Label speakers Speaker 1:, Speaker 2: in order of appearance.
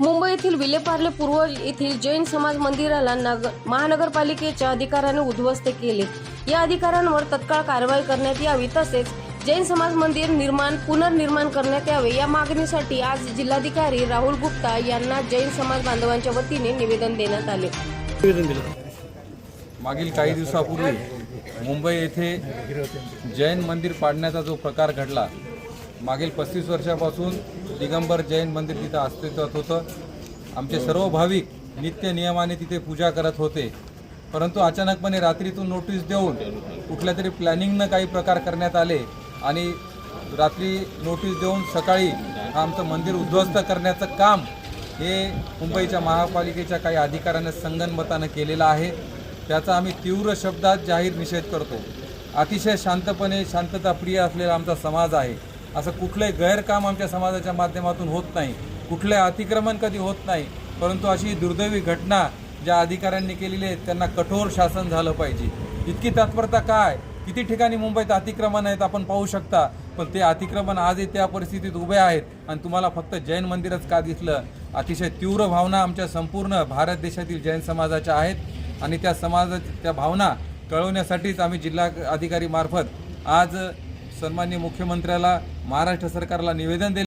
Speaker 1: पूर्व येथील जैन समाज मंदिराला नग महानगरपालिकेच्या अधिकाऱ्याने उद्ध्वस्त केले. या अधिकाऱ्यांवर तत्काळ कारवाई करण्यात यावी तसेच जैन समाज मंदिर निर्माण पुनर्निर्माण करण्यात यावे या मागणीसाठी आज जिल्हाधिकारी राहुल गुप्ता यांना जैन समाज बांधवांच्या वतीने निवेदन देण्यात आले.
Speaker 2: मागील काही दिवसापूर्वी मुंबई येथे जैन मंदिर पाडण्याचा जो प्रकार घडला मागील पस्तीस वर्षापासून दिगंबर जैन मंदिर तिथं अस्तित्वात होतं. आमचे सर्व भाविक नित्य नियमाने तिथे पूजा करत होते. परंतु अचानकपणे रात्रीतून नोटीस देऊन कुठल्या तरी प्लॅनिंगनं काही प्रकार करण्यात आले आणि रात्री नोटीस देऊन सकाळी आमचं मंदिर उद्ध्वस्त करण्याचं काम हे मुंबईच्या महापालिकेच्या काही अधिकाऱ्यांनी संगनमतानं केलेलं आहे. त्याचा आम्ही तीव्र शब्दात जाहीर निषेध करतो. अतिशय शांतपणे शांतताप्रिय असलेला आमचा समाज आहे. असं कुठलंही गैरकाम आमच्या समाजाच्या माध्यमातून होत नाही. कुठलंही अतिक्रमण कधी होत नाही. परंतु अशी दुर्दैवी घटना ज्या अधिकाऱ्यांनी केलेली आहे त्यांना कठोर शासन झालं पाहिजे. इतकी तत्परता काय? किती ठिकाणी मुंबईत अतिक्रमण आहेत आपण पाहू शकता. पण ते अतिक्रमण आजही त्या परिस्थितीत उभे आहेत आणि तुम्हाला फक्त जैन मंदिरच का दिसलं? अतिशय तीव्र भावना आमच्या संपूर्ण भारत देशातील जैन समाजाच्या आहेत आणि त्या समाजाच्या त्या भावना कळवण्यासाठीच आम्ही जिल्हा अधिकारी मार्फत आज सन्मान्य मुख्यमंत्र्याला महाराष्ट्र सरकारला निवेदन दिले.